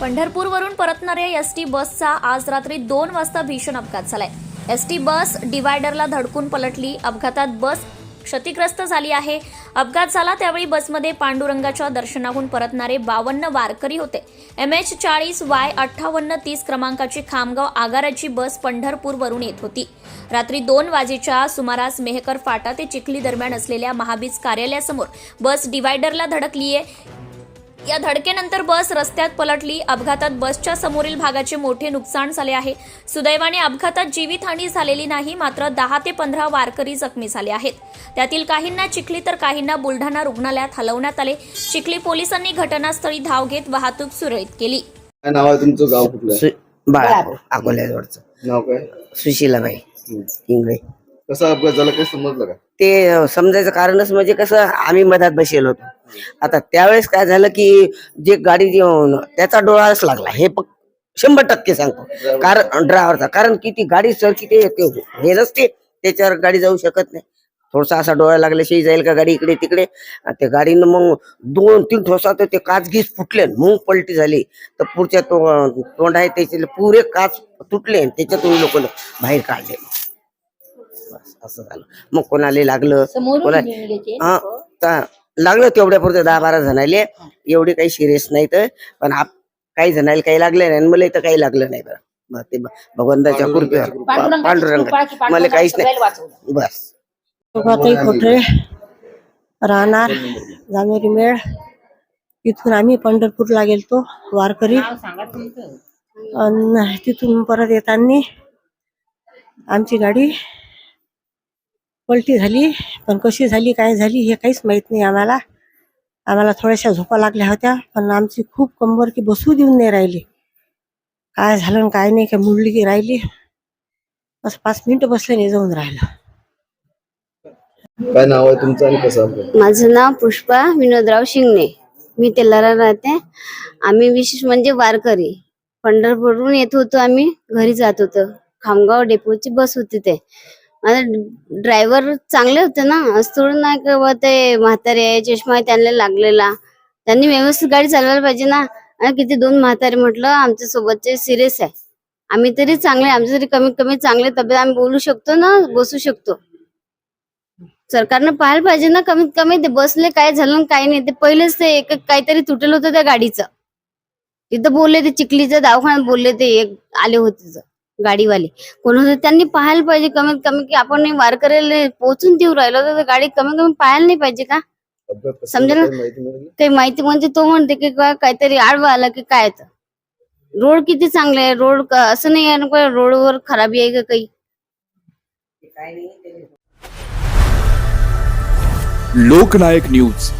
पंढरपूरवरून परतणाऱ्या S T बसचा आज रात्री दोन वाजता भीषण अपघात झालाय. एस टी बस डिवायडरला धडकून पलटली. अपघातात बस क्षतिग्रस्त झाली आहे. अपघात झाला त्यावेळी बसमध्ये पांडुरंगाच्या दर्शनाहून परतणारे बावन्न वारकरी होते. एम एच चाळीस वाय अठ्ठावन्न तीस क्रमांकाची खामगाव आगाराची बस पंढरपूरवरून येत होती. रात्री दोन वाजेच्या सुमारास मेहकर फाटा ते चिखली दरम्यान असलेल्या महाबीज कार्यालयासमोर बस डिवायडरला धडकलीये. या धडकेनंतर बस रस्त्यात पलटली. अपघातात बसच्या समोरील भागाचे मोठे नुकसान झाले आहे. सुदैवाने अपघातात जीवितहानी झालेली नाही मात्र दहा ते पंधरा वारकरी जखमी झाले आहेत. त्यातील काहींना चिखली तर काहींना बुलढाणा रुग्णालयात हलवण्यात आले. चिखली पोलिसांनी घटनास्थळी धाव घेत वाहतूक सुरळीत केली. काय नाव आहे तुमचं? गाव कुठलं? आहे? सु- बाळापूर अकोल्याजवळचं. नाव काय? सुशीलाबाई हम्म. इंगळे. कसा अपघात झाला? काही समजलं का? ते समजायचं कारणच म्हणजे कसं आम्ही मधात बसेल होतो. आता त्यावेळेस काय झालं की जे गाडी त्याचा डोळाच लागला. हे शंभर टक्के सांगतो. कारण ड्रायव्हरचा. कारण की ती गाडी सर किती ते हे नसते. त्याच्यावर गाडी जाऊ शकत नाही. थोडासा असा डोळा लागल्याशिवाय जाईल का गाडी इकडे तिकडे? आणि त्या गाडीनं मग दोन तीन ठोसा तर ते काच गीस फुटले मग पलटी झाली. तर पुढच्या तो तोंड आहे त्याचे पुरे काच तुटले आणि त्याच्यातून लोक बाहेर काढले. बस असं झालं. मग कोणाला लागलं? कोणा हा लागलं तेवढ्या पुरतं दहा बारा जणाले. एवढे काही सिरियस नाही तर. पण आप काही जणाला काही लागले नाही आणि मला इथं काही लागलं नाही बरं. बरं, ते भगवंताच्या कृपेवर. पा- पांडुरंग मला काहीच नाही. बस. शोभाताई खोटरे राहणार जानेवारी मेळ. तिथून आम्ही पंढरपूरला गेलतो वारकरी. अन तिथून परत येताना आमची गाडी पलटी झाली पण कशी झाली काय झाली हे काहीच माहीत नाही आम्हाला. आम्हाला थोड्याशा झोपा लागल्या होत्या पण आमची खूप कंबर की बसू देऊन नाही राहिली. काय झालं काय नाही काय मुडली की राहिली. बस पाच मिनिटं बसले नाही जाऊन राहिलं. काय नाव आहे तुमचं आणि कसं माझं नाव पुष्पा विनोदराव शिंगणे. मी तेलारा राहते. आम्ही विशेष म्हणजे वारकरी. पंढरपूरहून येत होतो आम्ही घरी जात होतो. खामगाव डेपोची बस होती ते. ड्रायव्हर चांगले होते ना? असं थोडं नाही का बा ते म्हातारे आहे चष्मा आहे त्यांना लागलेला. त्यांनी व्यवस्थित गाडी चालवायला पाहिजे ना? आणि किती दोन म्हातारे म्हटलं आमच्या सोबतचे सिरियस आहे. आम्ही तरी चांगले आमच्या तरी कमीत कमी चांगले तब्येत आम्ही बोलू शकतो ना? बसू शकतो. सरकारनं पाहायला पाहिजे ना? कमीत कमी ते बसले काय झालं काय नाही. ते पहिलेच ते एक काहीतरी तुटलं होतं त्या गाडीचं. तिथं बोलले ते चिखलीचं दवाखान्यात बोलले ते एक आले होते गाडीवाले. कोण होते त्यांनी पाहायला पाहिजे कमीत कमी की आपण वारकऱ्याला पोहोचून देऊ राहिलो तर गाडी कमीत कमी पाहायला नाही पाहिजे का? झाला ना? काही माहिती मिळाली? काही माहिती म्हणजे तो म्हणते की का- काहीतरी आडवा आला की काय तर. रोड किती चांगले आहे? रोड क- असं नाही आहे ना का रोडवर खराबी आहे का काही? लोकनायक न्यूज.